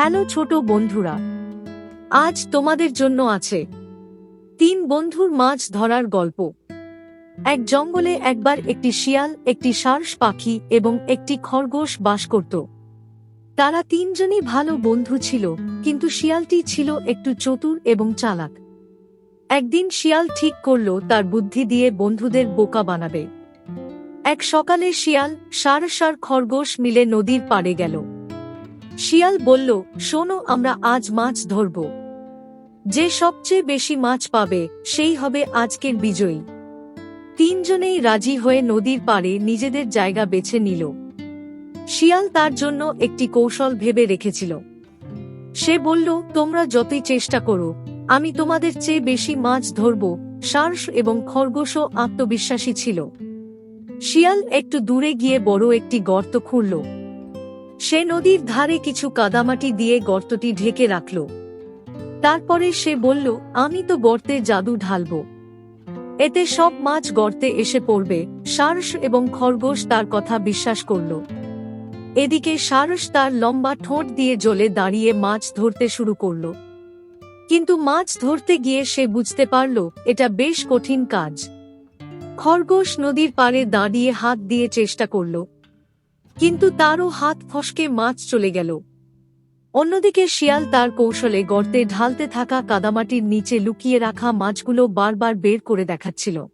Hello ছোট বন্ধুরা, আজ তোমাদের জন্য আছে তিন বন্ধুর মাছ ধরার গল্প। এক জঙ্গলে একবার একটি শিয়াল, একটি সারস পাখি এবং একটি খরগোশ বাস করত। তারা তিনজনই ভালো বন্ধু ছিল, কিন্তু শিয়ালটি ছিল একটু চতুর এবং চালাক। একদিন শিয়াল ঠিক করল তার বুদ্ধি দিয়ে বন্ধুদের বোকা বানাবে। এক সকালে শিয়াল সার সার খরগোশ মিলে নদীর পাড়ে গেল। শিয়াল বলল, শোনো, আমরা আজ মাছ ধরব। যে সবচেয়ে বেশি মাছ পাবে, সেই হবে আজকের বিজয়ী। তিনজনেই রাজি হয়ে নদীর পাড়ে নিজেদের জায়গা বেছে নিল। শিয়াল তার জন্য একটি কৌশল ভেবে রেখেছিল। সে বলল, তোমরা যতই চেষ্টা করো, আমি তোমাদের চেয়ে বেশি মাছ ধরব। সার্স এবং খরগোশও আত্মবিশ্বাসী ছিল। শিয়াল একটু দূরে গিয়ে বড় একটি গর্ত খুঁড়ল। সে নদীর ধারে কিছু কাদামাটি দিয়ে গর্তটি ঢেকে রাখল। তারপরে সে বলল, আমি তো গর্তে জাদু ঢালব। এতে সব মাছ গর্তে এসে পড়বে। সারস এবং খরগোশ তার কথা বিশ্বাস করল। এদিকে সারস তার লম্বা ঠোঁট দিয়ে জলে দাঁড়িয়ে মাছ ধরতে শুরু করল। কিন্তু মাছ ধরতে গিয়ে সে বুঝতে পারল, এটা বেশ কঠিন কাজ। খরগোশ নদীর পাড়ে দাঁড়িয়ে হাত দিয়ে চেষ্টা করল। কিন্তু তারও হাত ফসকে মাছ চলে গেল। অন্যদিকে শিয়াল তার কৌশলে গর্তে ঢালতে থাকা কাদামাটির নিচে লুকিয়ে রাখা মাছগুলো বারবার বের করে দেখাচ্ছিল।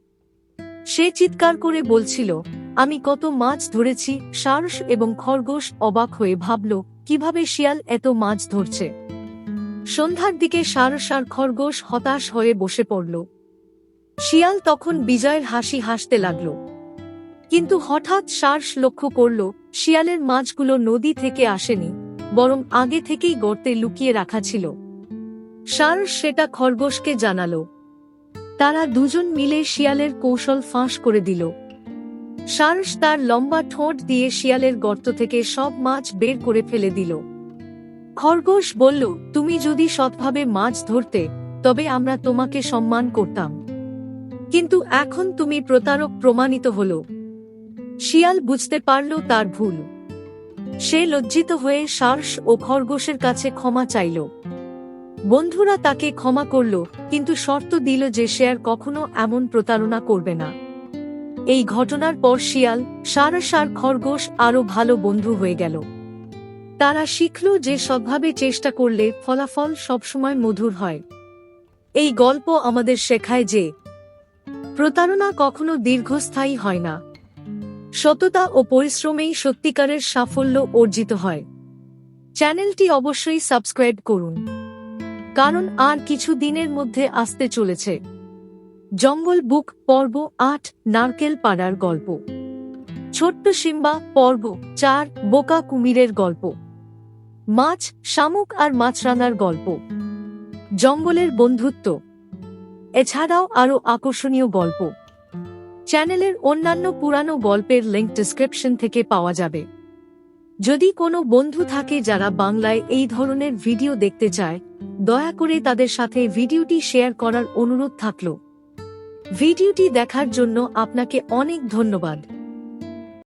সে চিৎকার করে বলছিল, আমি কত মাছ ধরেছি, সারস এবং খরগোশ অবাক হয়ে ভাবল, কীভাবে শিয়াল এত মাছ ধরছে? সন্ধ্যার দিকে সারস আর খরগোশ হতাশ হয়ে বসে পড়ল। শিয়াল তখন বিজয়ের হাসি হাসতে লাগল। কিন্তু হঠাৎ সার্স লক্ষ্য করল, শিয়ালের মাছগুলো নদী থেকে আসেনি, বরং আগে থেকেই গর্তে লুকিয়ে রাখা ছিল। সার্স সেটা খরগোশকে জানালো। তারা দুজন মিলে শিয়ালের কৌশল ফাঁস করে দিল। সার্স তার লম্বা ঠোঁট দিয়ে শিয়ালের গর্ত থেকে সব মাছ বের করে ফেলে দিল। খরগোশ বলল, তুমি যদি সৎভাবে মাছ ধরতে, তবে আমরা তোমাকে সম্মান করতাম। কিন্তু এখন তুমি প্রতারক প্রমাণিত হল। শিয়াল বুঝতে পারল তার ভুল। সে লজ্জিত হয়ে সার্স ও খরগোশের কাছে ক্ষমা চাইল। বন্ধুরা তাকে ক্ষমা করল, কিন্তু শর্ত দিল যে সে আর কখনো এমন প্রতারণা করবে না। এই ঘটনার পর শিয়াল সারস আর খরগোশ আরও ভালো বন্ধু হয়ে গেল। তারা শিখল যে সদ্ভাবে চেষ্টা করলে ফলাফল সবসময় মধুর হয়। এই গল্প আমাদের শেখায় যে, প্রতারণা কখনো দীর্ঘস্থায়ী হয় না। সততা ও পরিশ্রমেই সত্যিকারের সাফল্য অর্জিত হয়। চ্যানেলটি অবশ্যই সাবস্ক্রাইব করুন। কারণ আর কিছু দিনের মধ্যে আসতে চলেছে। জঙ্গল বুক পর্ব আট নারকেল পাড়ার গল্প। ছোট্ট সিম্বা পর্ব চার বোকা কুমিরের গল্প। মাছ, শামুক আর মাছরাঙার গল্প। জঙ্গলের বন্ধুত্ব। এছাড়াও আরও আকর্ষণীয় গল্প। চ্যানেলের অন্যান্য পুরানো গল্পের লিঙ্ক ডিসক্রিপশন থেকে পাওয়া যাবে। যদি কোনো বন্ধু থাকে যারা বাংলায় এই ধরনের ভিডিও দেখতে চায়, দয়া করে তাদের সাথে ভিডিওটি শেয়ার করার অনুরোধ থাকল। ভিডিওটি দেখার জন্য আপনাকে অনেক ধন্যবাদ।